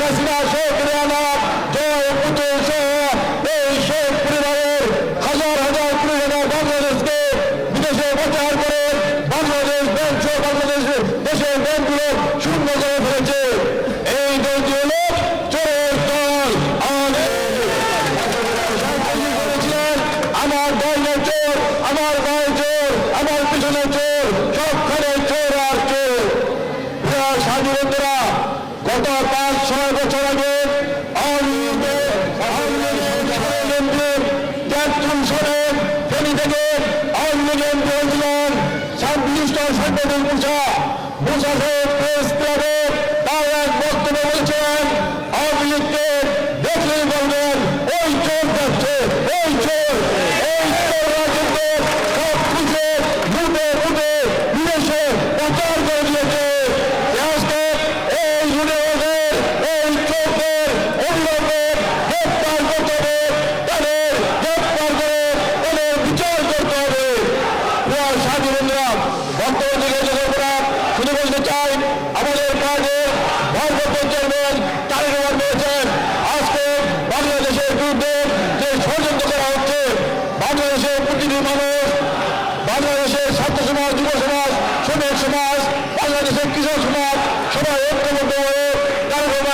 হাসিনা শেখ রেহানা জয় পুতুল সহ এই শেখ পরিবারের হাজার হাজার কুড়ি হাজার বাংলাদেশকে বিদেশে পাচার করে বাংলাদেশ ব্যাংক সহ বাংলাদেশের দেশের ব্যাংকগুলো শূন্য করে ফেলেছে। এই দলটি হল চোরের দল। সাংবাদিক আমার দলে চোর, আমার গায়ে চোর, আমার পিছনে চোর সবখানে Şahmet Aragöz, Ali'de, Ali'nin Şahmet'e, Gert Kumsan'a, Femide'de, Ali'nin Bölgüler, Sen Bilişten Sendedin Musa, Musa Zeyt, Pestir'e, Davet Boktum'a Vıçan, Ali'de, Bekleyin Bölgüler, Oy Kör Dertçi, Oy Kör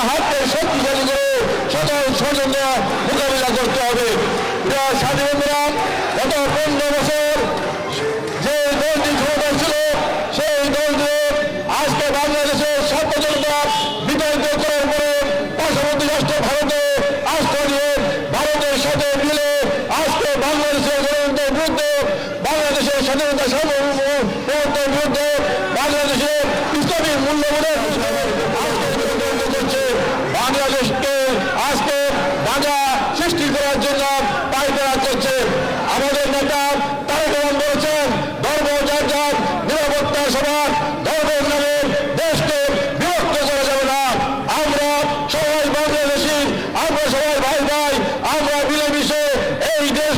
হাতকে শক্তিশালী করে সকল ষড়যন্ত্র মোকাবিলা করতে হবে। প্রিয় সাথী বন্ধুরা গত পনেরো বছর এই দেশ